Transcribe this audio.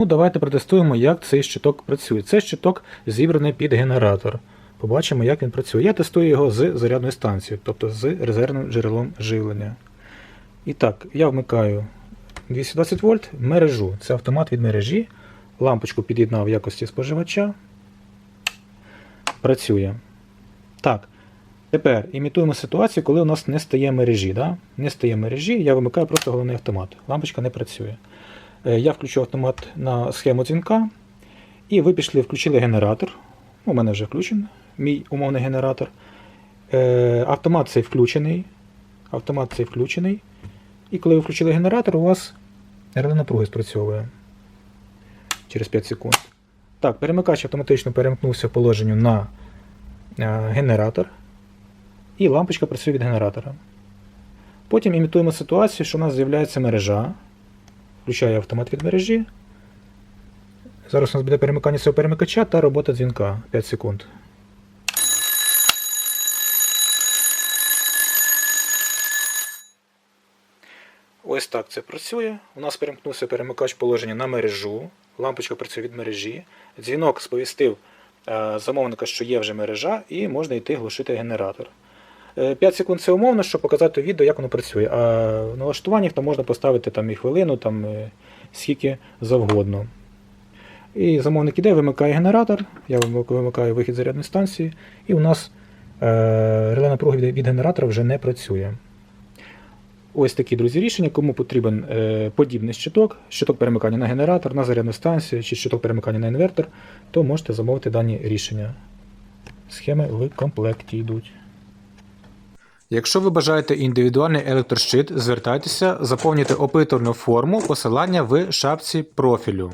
Ну, давайте протестуємо, як цей щиток працює. Цей щиток зібраний під генератор. Побачимо, як він працює. Я тестую його з зарядною станцією, тобто з резервним джерелом живлення. І так, я вмикаю 220 вольт мережу. Це автомат від мережі. Лампочку під'єднав в якості споживача. Працює. Так. Тепер імітуємо ситуацію, коли у нас не стає мережі. Да? Не стає мережі, я вимикаю просто головний автомат. Лампочка не працює. Е, Я включу автомат на схему дзвінка. І ви пішли, включили генератор. У мене вже включений мій умовний генератор. Е, Автомат цей включений. Автомат цей включений. І коли ви включили генератор, у вас реле напруги спрацьовує через 5 секунд. Так, перемикач автоматично перемкнувся в положенню на е, генератор. І лампочка працює від генератора. Потім імітуємо ситуацію, що у нас з'являється мережа. Включаю автомат від мережі. Зараз у нас буде перемикання цього перемикача та робота дзвінка 5 секунд. Ось так це працює. У нас перемкнувся перемикач положення на мережу. Лампочка працює від мережі. Дзвінок сповістив е, замовника, що є вже мережа, і можна йти глушити генератор. Е, 5 секунд це умовно, щоб показати відео, як воно працює. А в налаштуваннях там можна поставити там, і хвилину, там, е, скільки завгодно. І замовник іде, вимикає генератор, я вимикаю вихід зарядної станції, і у нас е, реле напруги від генератора вже не працює. Ось такі, друзі, рішення. Кому потрібен е, подібний щиток, щиток перемикання на генератор, на зарядну станцію чи щиток перемикання на інвертор, то можете замовити дані рішення. Схеми в комплекті йдуть. Якщо ви бажаєте індивідуальний електрощит, звертайтеся, заповнюйте опитувальну форму, посилання в шапці профілю.